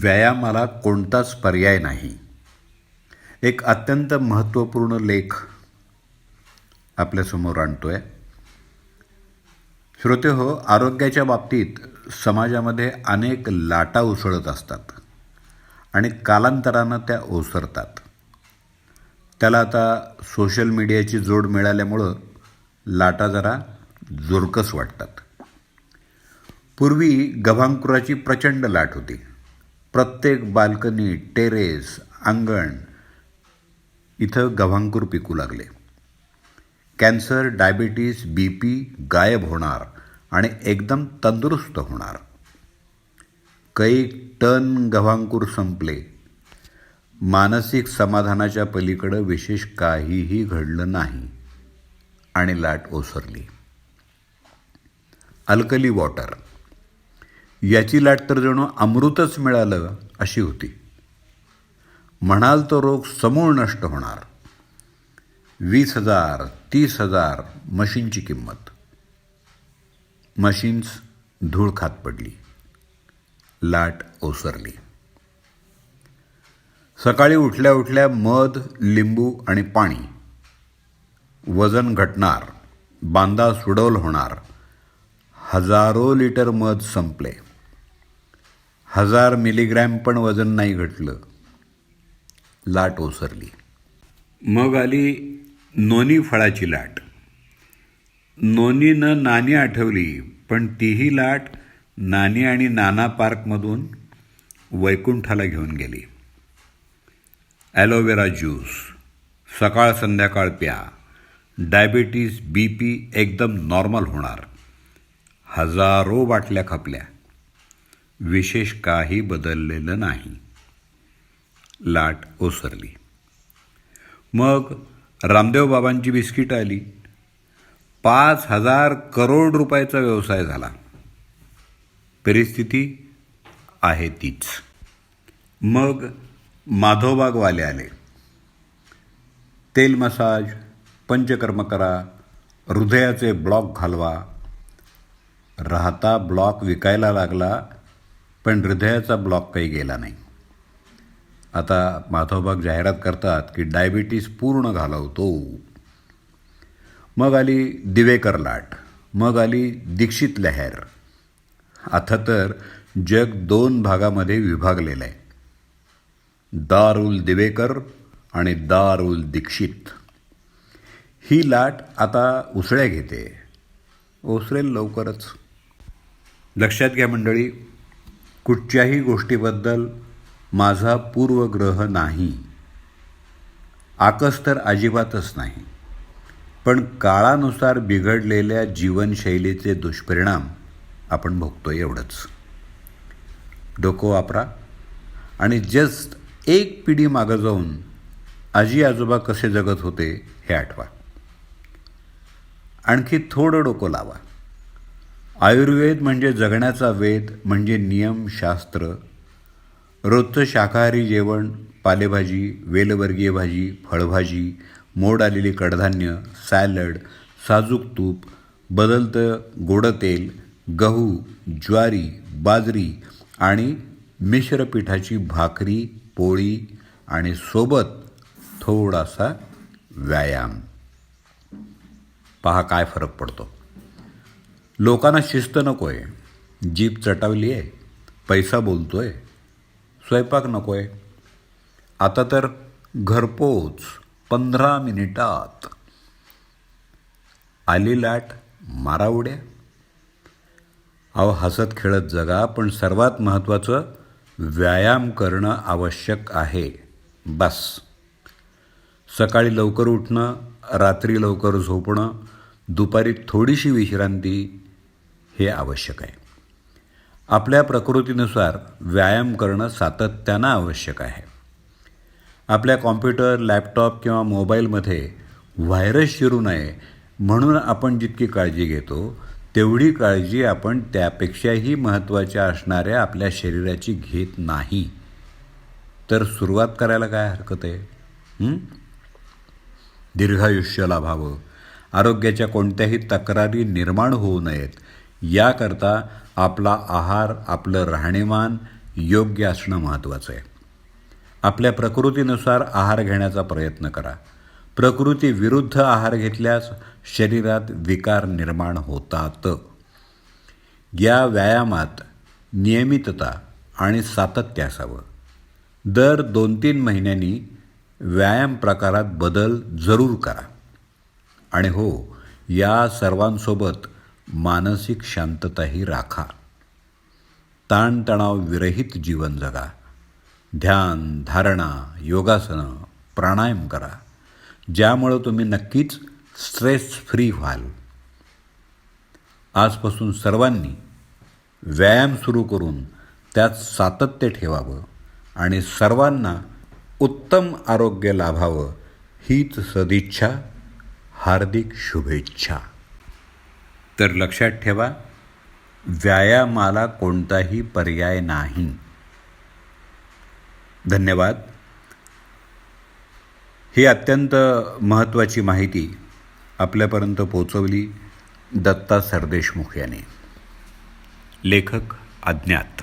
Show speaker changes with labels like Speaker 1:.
Speaker 1: व्यायामाला कोणताच पर्याय नाही. एक अत्यंत महत्त्वपूर्ण लेख आपल्यासमोर आणतोय. श्रोते हो आरोग्याच्या बाबतीत समाजामध्ये अनेक लाटा उसळत असतात आणि कालांतरानं त्या ओसरतात. त्याला आता सोशल मीडियाची जोड मिळाल्यामुळं लाटा जरा जोरकस वाटतात. पूर्वी गव्हांकुराची प्रचंड लाट होती. प्रत्येक बाल्कनी टेरेस अंगण इथं गव्हांकूर पिकू लागले. कॅन्सर डायबिटीस बी पी गायब होणार आणि एकदम तंदुरुस्त होणार. कैक टन गव्हांकूर संपले. मानसिक समाधानाच्या पलीकडं विशेष काहीही घडलं नाही आणि लाट ओसरली. अल्कली वॉटर याची लाट तर जणू अमृतच मिळालं अशी होती. म्हणाल तो रोग समूळ नष्ट होणार. वीस हजार तीस हजार मशीनची किंमत. मशीन्स धूळ खात पडली. लाट ओसरली. सकाळी उठल्या उठल्या मध लिंबू आणि पाणी. वजन घटणार. बांधा सुडवल होणार. हजारो लिटर मध संपले. हजार मिलीग्रॅम पण वजन नाही घटलं. लाट ओसरली. मग आली नोनी फळाची लाट. नोनीनं नाणी आठवली पण तीही लाट नानी आणि नाना पार्कमधून वैकुंठाला घेऊन गेली. ॲलोवेरा ज्यूस सकाळ संध्याकाळ प्या डायबिटीज बी पी एकदम नॉर्मल होणार. हजारो बाटल्या खपल्या. विशेष काही बदललेलं नाही. लाट ओसरली. मग रामदेव बाबांची बिस्किट आली. पाच हजार करोड रुपयाचा व्यवसाय झाला. परिस्थिती आहे तीच. मग माधवबागवाले आले. तेल मसाज पंचकर्म करा हृदयाचे ब्लॉक घालवा. राहता ब्लॉक विकायला लागला. पण हृदयाचा ब्लॉक काही गेला नाही. आता माधवबाग जाहिरात करतात की डायबिटीस पूर्ण घालवतो. मग आली दिवेकर लाट मग आली दीक्षित लहर. आता तर जग दोन भागामध्ये विभागलेलं आहे. दारुल दिवेकर आणि दारुल दीक्षित. ही लाट आता उसळ्या घेते. ओसरेल लवकरच. लक्षात घ्या मंडळी कुठच्याही गोष्टीबद्दल माझा पूर्वग्रह नाही. आकस तर अजिबातच नाही. पण काळानुसार बिघडलेल्या जीवनशैलीचे दुष्परिणाम आपण भोगतो एवढंच. डोकं वापरा आणि जस्ट एक पिढी मागं जाऊन आजी आजोबा कसे जगत होते हे आठवा. आणखी थोडं डोकं लावा. आयुर्वेद म्हणजे जगण्याचा वेद म्हणजे नियमशास्त्र रोजचं शाकाहारी जेवण पालेभाजी वेलवर्गीय भाजी फळभाजी मोड आलेली कडधान्य सॅलड साजूक तूप बदलतं गोडं तेल गहू ज्वारी बाजरी आणि मिश्र पिठाची भाकरी पोळी आणि सोबत थोडासा व्यायाम. पहा काय फरक पडतो. लोकांना शिस्त नको आहे जीप चटावली आहे. पैसा बोलतो आहे स्वयंपाक नको आहे आता तर घरपोच पंधरा मिनिटात. आली लाट मारा उड्या अहो हसत खेळत जगा पण सर्वात महत्त्वाचं व्यायाम करणं आवश्यक आहे. बस. सकाळी लवकर उठणं रात्री लवकर झोपणं दुपारी थोडीशी विश्रांती हे आवश्यक आहे. आपल्या प्रकृतीनुसार व्यायाम करणं सातत्यानं आवश्यक आहे. आपल्या कॉम्प्युटर लॅपटॉप किंवा मोबाईलमध्ये व्हायरस शिरू नये म्हणून आपण जितकी काळजी घेतो तेवढी काळजी आपण त्यापेक्षाही महत्त्वाच्या असणाऱ्या आपल्या शरीराची घेत नाही. तर सुरुवात करायला काय हरकत आहे? दीर्घायुष्य लाभावं आरोग्याच्या कोणत्याही तक्रारी निर्माण होऊ नयेत. याकरता आपला आहार आपलं राहणीमान योग्य असणं महत्त्वाचं आहे. आपल्या प्रकृतीनुसार आहार घेण्याचा प्रयत्न करा. प्रकृती विरुद्ध आहार घेतल्यास शरीरात विकार निर्माण होतात. या व्यायामात नियमितता आणि सातत्य असावं. दर दोन तीन महिन्यांनी व्यायाम प्रकारात बदल जरूर करा. आणि हो या सर्वांसोबत मानसिक शांतताही राखा. ताणतणाव विरहित जीवन जगा. ध्यान धारणा योगासनं प्राणायाम करा. ज्यामुळं तुम्ही नक्कीच स्ट्रेस फ्री व्हाल. आजपासून सर्वांनी व्यायाम सुरू करून त्यात सातत्य ठेवावं आणि सर्वांना उत्तम आरोग्य लाभावं हीच सदिच्छा. हार्दिक शुभेच्छा. तर लक्षात ठेवा व्यायामाला कोणताही पर्याय नाही. धन्यवाद. ही अत्यंत महत्त्वाची माहिती आपल्यापर्यंत पोचवली दत्ता सरदेशमुख याने. लेखक अज्ञात.